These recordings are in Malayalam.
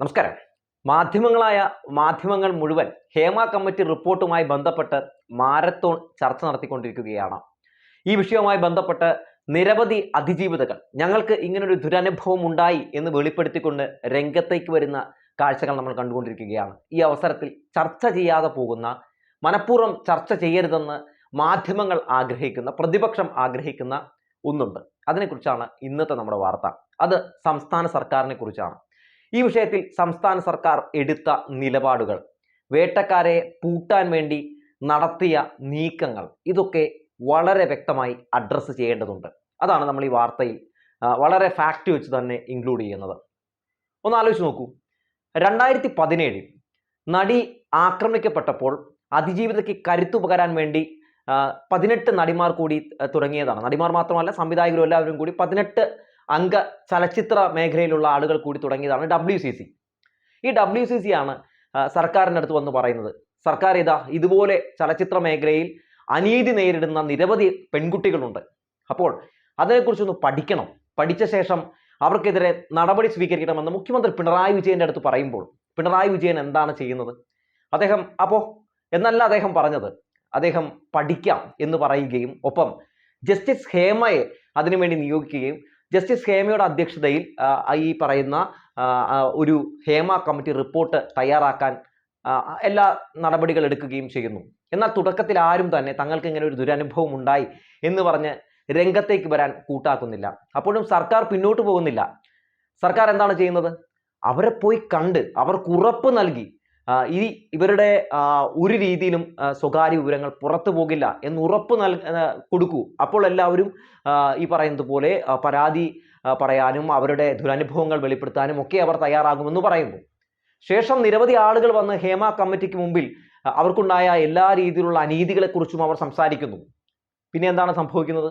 നമസ്കാരം. മാധ്യമങ്ങളായ മാധ്യമങ്ങൾ മുഴുവൻ ഹേമ കമ്മിറ്റി റിപ്പോർട്ടുമായി ബന്ധപ്പെട്ട് മാരത്തോൺ ചർച്ച നടത്തിക്കൊണ്ടിരിക്കുകയാണ്. ഈ വിഷയവുമായി ബന്ധപ്പെട്ട് നിരവധി അതിജീവിതകൾ. ഞങ്ങൾക്ക് ഇങ്ങനൊരു ദുരനുഭവം ഉണ്ടായി എന്ന് വെളിപ്പെടുത്തിക്കൊണ്ട് രംഗത്തേക്ക് വരുന്ന കാഴ്ചകൾ നമ്മൾ കണ്ടുകൊണ്ടിരിക്കുകയാണ്. ഈ അവസരത്തിൽ ചർച്ച ചെയ്യാതെ പോകുന്ന മനഃപൂർവം ചർച്ച ചെയ്യരുതെന്ന് മാധ്യമങ്ങൾ ആഗ്രഹിക്കുന്ന പ്രതിപക്ഷം ആഗ്രഹിക്കുന്ന ഒന്നുണ്ട്. അതിനെക്കുറിച്ചാണ് ഇന്നത്തെ നമ്മുടെ വാർത്ത. അത് സംസ്ഥാന സർക്കാരിനെ കുറിച്ചാണ് ഈ വിഷയത്തിൽ സംസ്ഥാന സർക്കാർ എടുത്ത നിലപാടുകൾ വേട്ടക്കാരെ പൂട്ടാൻ വേണ്ടി നടത്തിയ നീക്കങ്ങൾ ഇതൊക്കെ വളരെ വ്യക്തമായി അഡ്രസ്സ് ചെയ്യേണ്ടതുണ്ട്. അതാണ് നമ്മൾ ഈ വാർത്തയിൽ വളരെ ഫാക്റ്റ് വെച്ച് തന്നെ ഇൻക്ലൂഡ് ചെയ്യുന്നത്. ഒന്ന് ആലോചിച്ച് നോക്കൂ. രണ്ടായിരത്തി പതിനേഴിൽ നടി ആക്രമിക്കപ്പെട്ടപ്പോൾ അതിജീവിതയ്ക്ക് കരുത്തുപകരാൻ വേണ്ടി പതിനെട്ട് നടിമാർ കൂടി തുടങ്ങിയതാണ്. നടിമാർ മാത്രമല്ല സംവിധായകരും എല്ലാവരും കൂടി പതിനെട്ട് അംഗ ചലച്ചിത്ര മേഖലയിലുള്ള ആളുകൾ കൂടി തുടങ്ങിയതാണ് ഡബ്ല്യു സി സി ഈ ഡബ്ല്യു സി സി ആണ് സർക്കാരിന്റെ അടുത്ത് വന്ന് പറയുന്നത്. സർക്കാർ ഇതാ ഇതുപോലെ ചലച്ചിത്ര മേഖലയിൽ അനീതി നേരിടുന്ന നിരവധി പെൺകുട്ടികളുണ്ട്. അപ്പോൾ അതിനെക്കുറിച്ചൊന്ന് പഠിക്കണം. പഠിച്ച ശേഷം അവർക്കെതിരെ നടപടി സ്വീകരിക്കണമെന്ന് മുഖ്യമന്ത്രി പിണറായി വിജയന്റെ അടുത്ത് പറയുമ്പോൾ പിണറായി വിജയൻ എന്താണ് ചെയ്യുന്നത്? അദ്ദേഹം അപ്പോൾ എന്നല്ല അദ്ദേഹം പറഞ്ഞത്. അദ്ദേഹം പഠിക്കാം എന്ന് പറയുകയും ഒപ്പം ജസ്റ്റിസ് ഹേമയെ അതിനുവേണ്ടി നിയോഗിക്കുകയും ജസ്റ്റിസ് ഹേമയുടെ അധ്യക്ഷതയിൽ ഈ പറയുന്ന ഒരു ഹേമ കമ്മിറ്റി റിപ്പോർട്ട് തയ്യാറാക്കാൻ എല്ലാ നടപടികൾ എടുക്കുകയും ചെയ്യുന്നു. എന്നാൽ തുടക്കത്തിൽ ആരും തന്നെ തങ്ങൾക്ക് ഇങ്ങനെ ഒരു ദുരനുഭവം ഉണ്ടായി എന്ന് പറഞ്ഞ് രംഗത്തേക്ക് വരാൻ കൂട്ടാക്കുന്നില്ല. അപ്പോഴും സർക്കാർ പിന്നോട്ട് പോകുന്നില്ല. സർക്കാർ എന്താണ് ചെയ്യുന്നത്? അവരെ പോയി കണ്ട് അവർക്ക് ഉറപ്പ് നൽകി ഈ ഇവരുടെ ഒരു രീതിയിലും സ്വകാര്യ വിവരങ്ങൾ പുറത്തു പോകില്ല എന്ന് ഉറപ്പ് നൽ കൊടുക്കൂ. അപ്പോൾ എല്ലാവരും ഈ പറയുന്നത് പോലെ പരാതി പറയാനും അവരുടെ ദുരനുഭവങ്ങൾ വെളിപ്പെടുത്താനും ഒക്കെ അവർ തയ്യാറാകുമെന്ന് പറയുന്നു. ശേഷം നിരവധി ആളുകൾ വന്ന് ഹേമ കമ്മിറ്റിക്ക് മുമ്പിൽ അവർക്കുണ്ടായ എല്ലാ രീതിയിലുള്ള അനീതികളെക്കുറിച്ചും അവർ സംസാരിക്കുന്നു. പിന്നെ എന്താണ് സംഭവിക്കുന്നത്?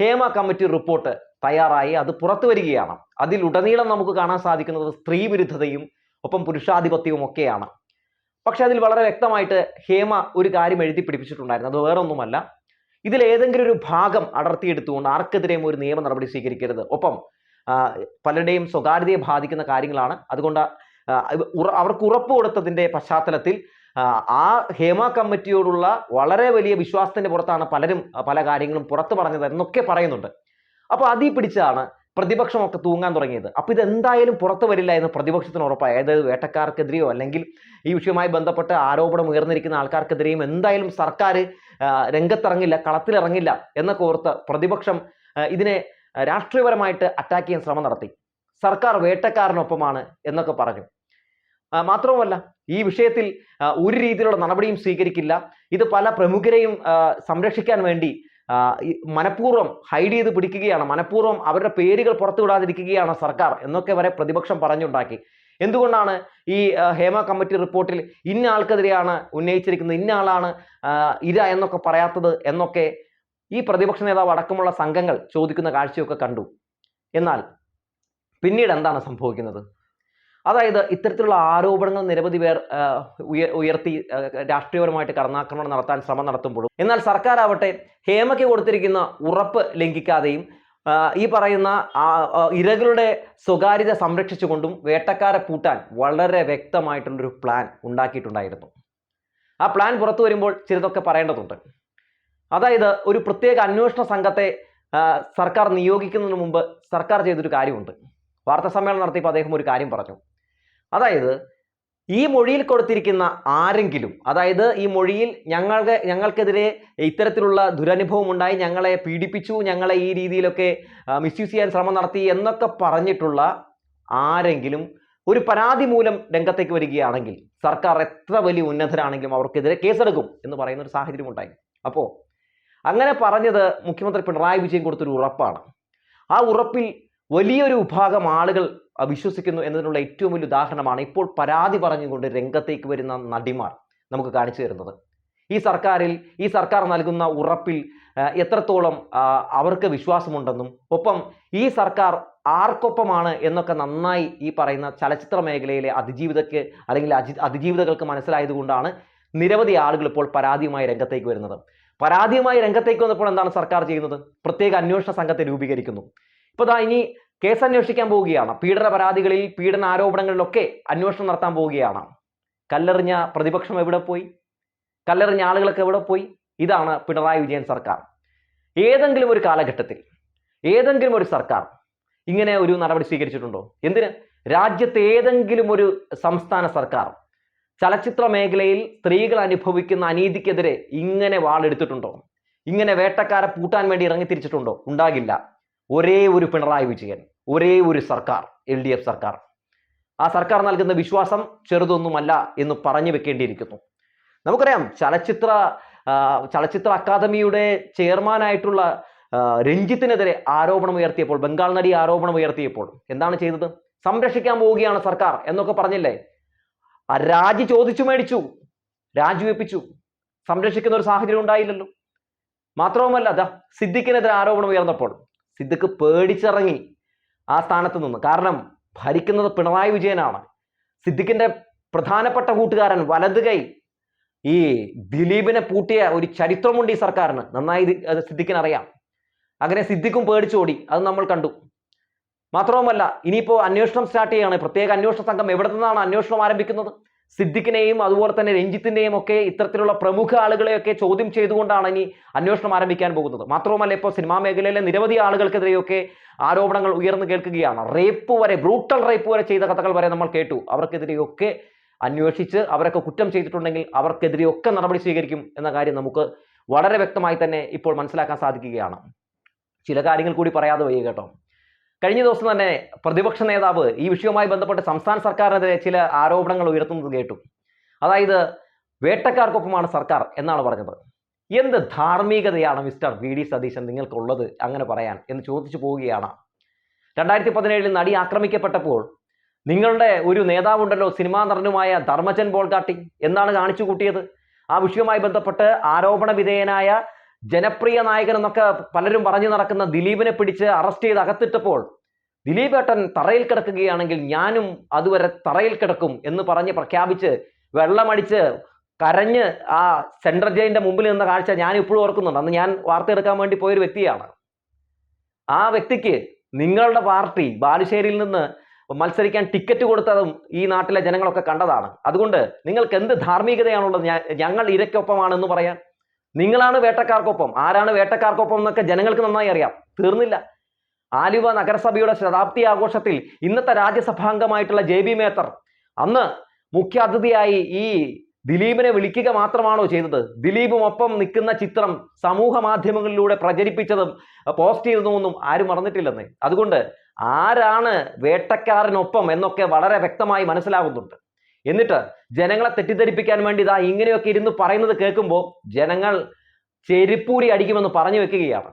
ഹേമ കമ്മിറ്റി റിപ്പോർട്ട് തയ്യാറായി അത് പുറത്തു വരികയാണ്. അതിലുടനീളം നമുക്ക് കാണാൻ സാധിക്കുന്നത് സ്ത്രീ വിരുദ്ധതയും ഒപ്പം പുരുഷാധിപത്യവും ഒക്കെയാണ്. പക്ഷെ അതിൽ വളരെ വ്യക്തമായിട്ട് ഹേമ ഒരു കാര്യം എഴുതി പിടിപ്പിച്ചിട്ടുണ്ടായിരുന്നു. അത് വേറൊന്നുമല്ല. ഇതിൽ ഏതെങ്കിലും ഒരു ഭാഗം അടർത്തിയെടുത്തുകൊണ്ട് ആർക്കെതിരെയും ഒരു നിയമ നടപടി സ്വീകരിക്കരുത്. ഒപ്പം പലരുടെയും സ്വകാര്യതയെ ബാധിക്കുന്ന കാര്യങ്ങളാണ്. അതുകൊണ്ട് അവർക്ക് ഉറപ്പ് കൊടുത്തതിന്റെ പശ്ചാത്തലത്തിൽ ആ, ആ ഹേമ കമ്മിറ്റിയോടുള്ള വളരെ വലിയ വിശ്വാസത്തിന്റെ പുറത്താണ് പലരും പല കാര്യങ്ങളും പുറത്തു പറഞ്ഞത് എന്നൊക്കെ പറയുന്നുണ്ട്. അപ്പോൾ അതിൽ പിടിച്ചാണ് പ്രതിപക്ഷമൊക്കെ തൂങ്ങാൻ തുടങ്ങിയത്. അപ്പോൾ ഇതെന്തായാലും പുറത്തു വരില്ല എന്ന് പ്രതിപക്ഷത്തിന് ഉറപ്പായി. അതായത് വേട്ടക്കാർക്കെതിരെയോ അല്ലെങ്കിൽ ഈ വിഷയവുമായി ബന്ധപ്പെട്ട് ആരോപണം ഉയർന്നിരിക്കുന്ന ആൾക്കാർക്കെതിരെയും എന്തായാലും സർക്കാർ രംഗത്തിറങ്ങില്ല കളത്തിലിറങ്ങില്ല എന്നൊക്കെ ഓർത്ത് പ്രതിപക്ഷം ഇതിനെ രാഷ്ട്രീയപരമായിട്ട് അറ്റാക്ക് ചെയ്യാൻ ശ്രമം നടത്തി. സർക്കാർ വേട്ടക്കാരനൊപ്പമാണ് എന്നൊക്കെ പറഞ്ഞു. മാത്രവുമല്ല ഈ വിഷയത്തിൽ ഒരു രീതിയിലുള്ള നടപടിയും സ്വീകരിക്കില്ല. ഇത് പല പ്രമുഖരെയും സംരക്ഷിക്കാൻ വേണ്ടി മനഃപൂർവം ഹൈഡ് ചെയ്ത് പിടിക്കുകയാണ്. മനഃപൂർവം അവരുടെ പേരുകൾ പുറത്തു വിടാതിരിക്കുകയാണ് സർക്കാർ എന്നൊക്കെ വരെ പ്രതിപക്ഷം പറഞ്ഞുണ്ടാക്കി. എന്തുകൊണ്ടാണ് ഈ ഹേമ കമ്മിറ്റി റിപ്പോർട്ടിൽ ഇന്ന ആൾക്കെതിരെയാണ് ഉന്നയിച്ചിരിക്കുന്നത് ഇന്ന ആളാണ് ഇര എന്നൊക്കെ പറയാത്തത് എന്നൊക്കെ ഈ പ്രതിപക്ഷ നേതാവ് അടക്കമുള്ള സംഘങ്ങൾ ചോദിക്കുന്ന കാഴ്ചയൊക്കെ കണ്ടു. എന്നാൽ പിന്നീട് എന്താണ് സംഭവിക്കുന്നത്? അതായത് ഇത്തരത്തിലുള്ള ആരോപണങ്ങൾ നിരവധി പേർ ഉയ- ഉയർത്തി രാഷ്ട്രീയപരമായിട്ട് കടന്നാക്രമണം നടത്താൻ ശ്രമം നടത്തുമ്പോഴും എന്നാൽ സർക്കാർ ആവട്ടെ ഹേമയ്ക്ക് കൊടുത്തിരിക്കുന്ന ഉറപ്പ് ലംഘിക്കാതെയും ഈ പറയുന്ന ഇരകളുടെ സ്വകാര്യത സംരക്ഷിച്ചുകൊണ്ടും വേട്ടക്കാരെ പൂട്ടാൻ വളരെ വ്യക്തമായിട്ടുള്ളൊരു പ്ലാൻ ഉണ്ടാക്കിയിട്ടുണ്ടായിരുന്നു. ആ പ്ലാൻ പുറത്തു വരുമ്പോൾ ചിലതൊക്കെ പറയേണ്ടതുണ്ട്. അതായത് ഒരു പ്രത്യേക അന്വേഷണ സംഘത്തെ സർക്കാർ നിയോഗിക്കുന്നതിന് മുമ്പ് സർക്കാർ ചെയ്തൊരു കാര്യമുണ്ട്. വാർത്താ സമ്മേളനം നടത്തിയപ്പോൾ അദ്ദേഹം ഒരു കാര്യം പറഞ്ഞു. അതായത് ഈ മൊഴിയിൽ കൊടുത്തിരിക്കുന്ന ആരെങ്കിലും അതായത് ഈ മൊഴിയിൽ ഞങ്ങൾക്ക് ഞങ്ങൾക്കെതിരെ ഇത്തരത്തിലുള്ള ദുരനുഭവം ഉണ്ടായി ഞങ്ങളെ പീഡിപ്പിച്ചു ഞങ്ങളെ ഈ രീതിയിലൊക്കെ മിസ്യൂസ് ചെയ്യാൻ ശ്രമം നടത്തി എന്നൊക്കെ പറഞ്ഞിട്ടുള്ള ആരെങ്കിലും ഒരു പരാതി മൂലം രംഗത്തേക്ക് വരികയാണെങ്കിൽ സർക്കാർ എത്ര വലിയ ഉന്നതരാണെങ്കിലും അവർക്കെതിരെ കേസെടുക്കും എന്ന് പറയുന്ന ഒരു സാഹചര്യം ഉണ്ടായി. അപ്പോൾ അങ്ങനെ പറഞ്ഞത് മുഖ്യമന്ത്രി പിണറായി വിജയൻ കൊടുത്തൊരു ഉറപ്പാണ്. ആ ഉറപ്പിൽ വലിയൊരു വിഭാഗം ആളുകൾ വിശ്വസിക്കുന്നു എന്നതിനുള്ള ഏറ്റവും വലിയ ഉദാഹരണമാണ് ഇപ്പോൾ പരാതി പറഞ്ഞുകൊണ്ട് രംഗത്തേക്ക് വരുന്ന നടിമാർ നമുക്ക് കാണിച്ചു തരുന്നത്. ഈ സർക്കാരിൽ ഈ സർക്കാർ നൽകുന്ന ഉറപ്പിൽ എത്രത്തോളം അവർക്ക് വിശ്വാസമുണ്ടെന്നും ഒപ്പം ഈ സർക്കാർ ആർക്കൊപ്പമാണ് എന്നൊക്കെ നന്നായി ഈ പറയുന്ന ചലച്ചിത്ര മേഖലയിലെ അതിജീവിതക്ക് അല്ലെങ്കിൽ അജി അതിജീവിതകൾക്ക് മനസ്സിലായതുകൊണ്ടാണ് നിരവധി ആളുകൾ ഇപ്പോൾ പരാതിയുമായി രംഗത്തേക്ക് വരുന്നത്. പരാതിയുമായി രംഗത്തേക്ക് വന്നപ്പോൾ എന്താണ് സർക്കാർ ചെയ്യുന്നത്? പ്രത്യേക അന്വേഷണ സംഘത്തെ രൂപീകരിക്കുന്നു. ഇപ്പോൾ ദാ ഇനി കേസ് അന്വേഷിക്കാൻ പോവുകയാണ്. പീഡന പരാതികളിൽ പീഡന ആരോപണങ്ങളിലൊക്കെ അന്വേഷണം നടത്താൻ പോവുകയാണ്. കല്ലെറിഞ്ഞ പ്രതിപക്ഷം എവിടെ പോയി? കല്ലെറിഞ്ഞ ആളുകളൊക്കെ എവിടെ പോയി? ഇതാണ് പിണറായി വിജയൻ സർക്കാർ. ഏതെങ്കിലും ഒരു കാലഘട്ടത്തിൽ ഏതെങ്കിലും ഒരു സർക്കാർ ഇങ്ങനെ ഒരു നടപടി സ്വീകരിച്ചിട്ടുണ്ടോ? എന്തിന്? രാജ്യത്തെ ഏതെങ്കിലും ഒരു സംസ്ഥാന സർക്കാർ ചലച്ചിത്ര മേഖലയിൽ സ്ത്രീകൾ അനുഭവിക്കുന്ന അനീതിക്കെതിരെ ഇങ്ങനെ വാളെടുത്തിട്ടുണ്ടോ? ഇങ്ങനെ വേട്ടക്കാരെ പൂട്ടാൻ വേണ്ടി ഇറങ്ങിത്തിരിച്ചിട്ടുണ്ടോ? ഉണ്ടാകില്ല. ഒരേ ഒരു പിണറായി വിജയൻ ഒരേ ഒരു സർക്കാർ എൽ ഡി എഫ് സർക്കാർ. ആ സർക്കാർ നൽകുന്ന വിശ്വാസം ചെറുതൊന്നുമല്ല എന്ന് പറഞ്ഞു വെക്കേണ്ടിയിരിക്കുന്നു. നമുക്കറിയാം ചലച്ചിത്ര ചലച്ചിത്ര അക്കാദമിയുടെ ചെയർമാനായിട്ടുള്ള രഞ്ജിത്തിനെതിരെ ആരോപണം ഉയർത്തിയപ്പോൾ ബംഗാൾ നടി ആരോപണം ഉയർത്തിയപ്പോൾ എന്താണ് ചെയ്തത്? സംരക്ഷിക്കാൻ പോവുകയാണ് സർക്കാർ എന്നൊക്കെ പറഞ്ഞില്ലേ? രാജി ചോദിച്ചു മേടിച്ചു. രാജിവെപ്പിച്ചു സംരക്ഷിക്കുന്ന ഒരു സാഹചര്യം ഉണ്ടായില്ലല്ലോ. മാത്രവുമല്ല അതാ സിദ്ദിഖിനെതിരെ ആരോപണം ഉയർന്നപ്പോൾ സിദ്ദിഖ് പേടിച്ചിറങ്ങി ആ സ്ഥാനത്ത് നിന്ന്. കാരണം ഭരിക്കുന്നത് പിണറായി വിജയനാണ്. സിദ്ദിഖിന്റെ പ്രധാനപ്പെട്ട കൂട്ടുകാരൻ വലത് കൈ ഈ ദിലീപിനെ പൂട്ടിയ ഒരു ചരിത്രമുണ്ട് ഈ സർക്കാരിന്. നന്നായി സിദ്ദിഖിന് അറിയാം അങ്ങനെ സിദ്ദിഖും പേടിച്ചോടി. അത് നമ്മൾ കണ്ടു. മാത്രവുമല്ല ഇനിയിപ്പോൾ അന്വേഷണം സ്റ്റാർട്ട് ചെയ്യാണ്. പ്രത്യേക അന്വേഷണ സംഘം എവിടെ നിന്നാണ് അന്വേഷണം ആരംഭിക്കുന്നത്? സിദ്ദിഖിനെയും അതുപോലെ തന്നെ രഞ്ജിത്തിന്റെയും ഒക്കെ ഇത്തരത്തിലുള്ള പ്രമുഖ ആളുകളെയൊക്കെ ചോദ്യം ചെയ്തുകൊണ്ടാണ് ഇനി അന്വേഷണം ആരംഭിക്കാൻ പോകുന്നത്. മാത്രവുമല്ല ഇപ്പോൾ സിനിമാ മേഖലയിലെ നിരവധി ആളുകൾക്കെതിരെയൊക്കെ ആരോപണങ്ങൾ ഉയർന്നു കേൾക്കുകയാണ്. റേപ്പ് വരെ ബ്രൂട്ടൽ റേപ്പ് വരെ ചെയ്ത കഥകൾ വരെ നമ്മൾ കേട്ടു. അവർക്കെതിരെയൊക്കെ അന്വേഷിച്ച് അവരൊക്കെ കുറ്റം ചെയ്തിട്ടുണ്ടെങ്കിൽ അവർക്കെതിരെയൊക്കെ നടപടി സ്വീകരിക്കും എന്ന കാര്യം നമുക്ക് വളരെ വ്യക്തമായി തന്നെ ഇപ്പോൾ മനസ്സിലാക്കാൻ സാധിക്കുകയാണ്. ചില കാര്യങ്ങൾ കൂടി പറയാതെ വയ്യ കേട്ടോ. കഴിഞ്ഞ ദിവസം തന്നെ പ്രതിപക്ഷ നേതാവ് ഈ വിഷയവുമായി ബന്ധപ്പെട്ട് സംസ്ഥാന സർക്കാരിനെതിരെ ചില ആരോപണങ്ങൾ ഉയർത്തുന്നത് കേട്ടു. അതായത് വേട്ടക്കാർക്കൊപ്പമാണ് സർക്കാർ എന്നാണ് പറഞ്ഞത്. എന്ത് ധാർമ്മികതയാണ് മിസ്റ്റർ വി ഡി സതീശൻ നിങ്ങൾക്കുള്ളത് അങ്ങനെ പറയാൻ എന്ന് ചോദിച്ചു പോവുകയാണ്. രണ്ടായിരത്തി പതിനേഴിൽ നടി ആക്രമിക്കപ്പെട്ടപ്പോൾ നിങ്ങളുടെ ഒരു നേതാവുണ്ടല്ലോ സിനിമാ നടനുമായ ധർമ്മജൻ ബോൾഗാട്ടി എന്നാണ് കാണിച്ചു കൂട്ടിയത്. ആ വിഷയവുമായി ബന്ധപ്പെട്ട് ആരോപണ വിധേയനായ ജനപ്രിയ നായകൻ എന്നൊക്കെ പലരും പറഞ്ഞു നടക്കുന്ന ദിലീപിനെ പിടിച്ച് അറസ്റ്റ് ചെയ്ത് അകത്തിട്ടപ്പോൾ ദിലീപ് ഏട്ടൻ തറയിൽ കിടക്കുകയാണെങ്കിൽ ഞാനും അതുവരെ തറയിൽ കിടക്കും എന്ന് പറഞ്ഞ് പ്രഖ്യാപിച്ച് വെള്ളമടിച്ച് കരഞ്ഞ് ആ സെൻട്രൽ ജയിലിന്റെ മുമ്പിൽ നിന്ന കാഴ്ച ഞാൻ ഇപ്പോഴും ഓർക്കുന്നുണ്ട്. അന്ന് ഞാൻ വാർത്തെടുക്കാൻ വേണ്ടി പോയൊരു വ്യക്തിയാണ്. ആ വ്യക്തിക്ക് നിങ്ങളുടെ പാർട്ടി ബാലുശ്ശേരിയിൽ നിന്ന് മത്സരിക്കാൻ ടിക്കറ്റ് കൊടുത്തതും ഈ നാട്ടിലെ ജനങ്ങളൊക്കെ കണ്ടതാണ്. അതുകൊണ്ട് നിങ്ങൾക്ക് എന്ത് ധാർമ്മികതയാണുള്ളത് ഞങ്ങൾ ഇരയ്ക്കൊപ്പമാണെന്ന് പറയാൻ? നിങ്ങളാണ് വേട്ടക്കാർക്കൊപ്പം. ആരാണ് വേട്ടക്കാർക്കൊപ്പം എന്നൊക്കെ ജനങ്ങൾക്ക് നന്നായി അറിയാം. തീർന്നില്ല. ആലുവ നഗരസഭയുടെ ശതാബ്ദി ആഘോഷത്തിൽ ഇന്നത്തെ രാജ്യസഭാംഗമായിട്ടുള്ള ജെ ബി മേത്തർ അന്ന് മുഖ്യ അതിഥിയായി ഈ ദിലീപിനെ വിളിക്കുക മാത്രമാണോ ചെയ്തത്. ദിലീപും ഒപ്പം നിൽക്കുന്ന ചിത്രം സമൂഹ മാധ്യമങ്ങളിലൂടെ പ്രചരിപ്പിച്ചതും പോസ്റ്റ് ചെയ്തതുമൊന്നും ആരും മറന്നിട്ടില്ലെന്ന്. അതുകൊണ്ട് ആരാണ് വേട്ടക്കാരനൊപ്പം എന്നൊക്കെ വളരെ വ്യക്തമായി മനസ്സിലാകുന്നുണ്ട്. എന്നിട്ട് ജനങ്ങളെ തെറ്റിദ്ധരിപ്പിക്കാൻ വേണ്ടി ഇതാ ഇങ്ങനെയൊക്കെ ഇരുന്ന് പറയുന്നത് കേൾക്കുമ്പോൾ ജനങ്ങൾ ചെരിപ്പൂരി അടിക്കുമെന്ന് പറഞ്ഞു വെക്കുകയാണ്.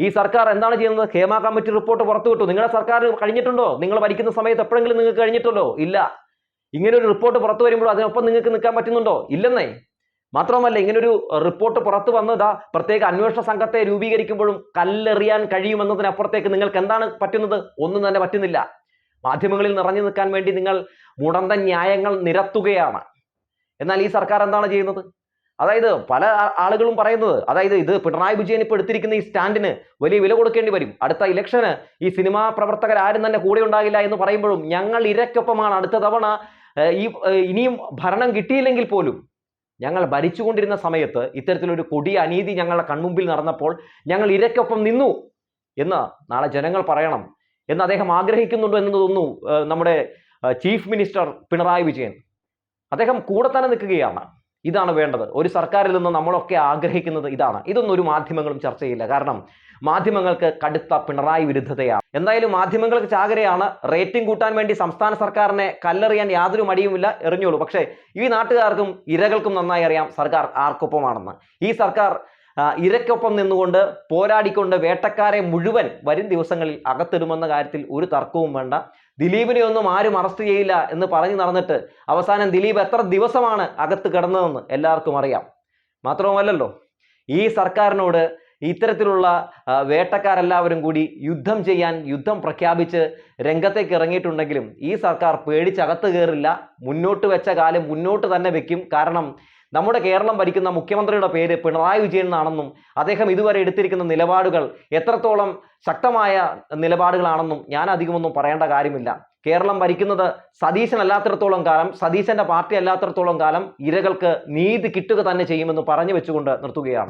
ഈ സർക്കാർ എന്താണ് ചെയ്യുന്നത്? ഹേമ കമ്മിറ്റി റിപ്പോർട്ട് പുറത്തുവിട്ടു നിങ്ങളുടെ സർക്കാർ കഴിഞ്ഞിട്ടുണ്ടോ? നിങ്ങൾ ഭരിക്കുന്ന സമയത്ത് എപ്പോഴെങ്കിലും നിങ്ങൾക്ക് കഴിഞ്ഞിട്ടുണ്ടോ? ഇല്ല. ഇങ്ങനെ ഒരു റിപ്പോർട്ട് പുറത്തു വരുമ്പോൾ അതിനൊപ്പം നിങ്ങൾക്ക് നിൽക്കാൻ പറ്റുന്നുണ്ടോ? ഇല്ലെന്നേ. മാത്രമല്ല ഇങ്ങനൊരു റിപ്പോർട്ട് പുറത്തു വന്നതാ പ്രത്യേക അന്വേഷണ സംഘത്തെ രൂപീകരിക്കുമ്പോഴും കല്ലെറിയാൻ കഴിയുമെന്നതിനപ്പുറത്തേക്ക് നിങ്ങൾക്ക് എന്താണ് പറ്റുന്നത്? ഒന്നും തന്നെ പറ്റുന്നില്ല. മാധ്യമങ്ങളിൽ നിറഞ്ഞു നിൽക്കാൻ വേണ്ടി നിങ്ങൾ മുടന്ത ന്യായങ്ങൾ നിരത്തുകയാണ്. എന്നാൽ ഈ സർക്കാർ എന്താണ് ചെയ്യുന്നത്? അതായത് പല ആളുകളും പറയുന്നത് അതായത് ഇത് പിണറായി വിജയൻ ഇപ്പോൾ എടുത്തിരിക്കുന്ന ഈ സ്റ്റാൻഡിന് വലിയ വില കൊടുക്കേണ്ടി വരും. അടുത്ത ഇലക്ഷന് ഈ സിനിമാ പ്രവർത്തകർ ആരും തന്നെ കൂടെ ഉണ്ടാകില്ല എന്ന് പറയുമ്പോഴും ഞങ്ങൾ ഇരക്കൊപ്പമാണ് അടുത്ത തവണ ഈ ഇനിയും ഭരണം കിട്ടിയില്ലെങ്കിൽ പോലും ഞങ്ങൾ ഭരിച്ചുകൊണ്ടിരുന്ന സമയത്ത് ഇത്തരത്തിലൊരു കൊടിയ അനീതി ഞങ്ങളുടെ കൺമുമ്പിൽ നടന്നപ്പോൾ ഞങ്ങൾ ഇരക്കൊപ്പം നിന്നു എന്ന് നാളെ ജനങ്ങൾ പറയണം എന്ന് അദ്ദേഹം ആഗ്രഹിക്കുന്നുണ്ടോ എന്ന് തോന്നുന്നു നമ്മുടെ ചീഫ് മിനിസ്റ്റർ പിണറായി വിജയൻ. അദ്ദേഹം കൂടെ തന്നെ നിൽക്കുകയാണ്. ഇതാണ് വേണ്ടത്. ഒരു സർക്കാരിൽ നിന്ന് നമ്മളൊക്കെ ആഗ്രഹിക്കുന്നത് ഇതാണ്. ഇതൊന്നും ഒരു മാധ്യമങ്ങളും ചർച്ച ചെയ്യില്ല. കാരണം മാധ്യമങ്ങൾക്ക് കടുത്ത പിണറായി വിരുദ്ധതയാണ്. എന്തായാലും മാധ്യമങ്ങൾക്ക് ചാകരയാണ്. റേറ്റിംഗ് കൂട്ടാൻ വേണ്ടി സംസ്ഥാന സർക്കാരിനെ കല്ലെറിയാൻ യാതൊരു മടിയുമില്ല. എറിഞ്ഞോളൂ. പക്ഷേ ഈ നാട്ടുകാർക്കും ഇരകൾക്കും നന്നായി അറിയാം സർക്കാർ ആർക്കൊപ്പമാണെന്ന്. ഈ സർക്കാർ ഇരക്കൊപ്പം നിന്നുകൊണ്ട് പോരാടിക്കൊണ്ട് വേട്ടക്കാരെ മുഴുവൻ വരും ദിവസങ്ങളിൽ അകത്തിടുമെന്ന കാര്യത്തിൽ ഒരു തർക്കവും വേണ്ട. ദിലീപിനെ ഒന്നും ആരും അറസ്റ്റ് ചെയ്യില്ല എന്ന് പറഞ്ഞു നടന്നിട്ട് അവസാനം ദിലീപ് എത്ര ദിവസമാണ് അകത്ത് കിടന്നതെന്ന് എല്ലാവർക്കും അറിയാം. മാത്രവുമല്ലല്ലോ ഈ സർക്കാരിനോട് ഇത്തരത്തിലുള്ള വേട്ടക്കാരെല്ലാവരും കൂടി യുദ്ധം ചെയ്യാൻ യുദ്ധം പ്രഖ്യാപിച്ച് രംഗത്തേക്ക് ഇറങ്ങിയിട്ടുണ്ടെങ്കിലും ഈ സർക്കാർ പേടിച്ചകത്ത് കയറില്ല. മുന്നോട്ട് വെച്ച കാലം മുന്നോട്ട് തന്നെ വെക്കും. കാരണം നമ്മുടെ കേരളം ഭരിക്കുന്ന മുഖ്യമന്ത്രിയുടെ പേര് പിണറായി വിജയൻ എന്നാണെന്നും അദ്ദേഹം ഇതുവരെ എടുത്തിരിക്കുന്ന നിലപാടുകൾ എത്രത്തോളം ശക്തമായ നിലപാടുകളാണെന്നും ഞാൻ അധികമൊന്നും പറയേണ്ട കാര്യമില്ല. കേരളം ഭരിക്കുന്നത് സതീശൻ അല്ലാത്തിടത്തോളം കാലം സതീശന്റെ പാർട്ടി അല്ലാത്തിടത്തോളം കാലം ഇരകൾക്ക് നീതി കിട്ടുക തന്നെ ചെയ്യുമെന്ന് പറഞ്ഞു വെച്ചുകൊണ്ട് നിർത്തുകയാണ്.